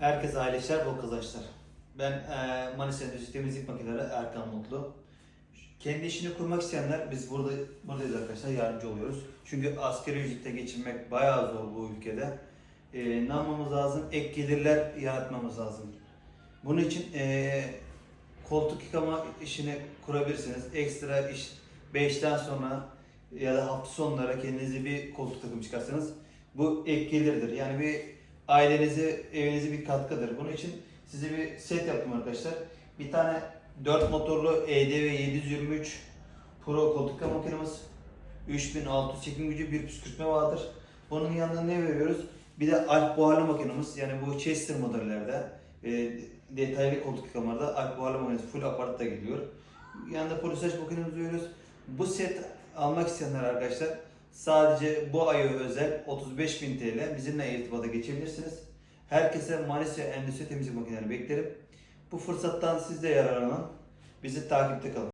Herkese hayırlı işler, bol kazançlar. Ben eee Manisa Endüstri Temizlik Makineleri Erkan Mutlu. Kendi işini kurmak isteyenler biz burada buradayız arkadaşlar yardımcı oluyoruz. Çünkü askeri ücretle geçinmek bayağı zor bu ülkede. Eee ne yapmamız lazım? Ek gelirler yaratmamız lazım. Bunun için eee, koltuk yıkama işini kurabilirsiniz. Ekstra iş 5'ten sonra ya da hafta sonları kendinize bir koltuk takım çıkarsanız bu ek gelirdir. Yani bir ailenize, evinize bir katkıdır. Bunun için size bir set yaptım arkadaşlar. Bir tane 4 motorlu EDV 723 Pro koltuk yıkama makinemiz. 3600 çekim gücü, bir püskürtme vardır. Bunun yanında ne veriyoruz? Bir de alp buharlı makinemiz. Yani bu Chester modellerde e, detaylı koltuk yıkamalarda alp buharlı makinesi full aparatta geliyor. Yanında polisaj makinemizi veriyoruz. Bu set almak isteyenler arkadaşlar sadece bu aya özel 35.000 TL bizimle irtibata geçebilirsiniz. Herkese Manisa Endüstri Temizlik Makineleri beklerim. Bu fırsattan siz de yararlanın. Bizi takipte kalın.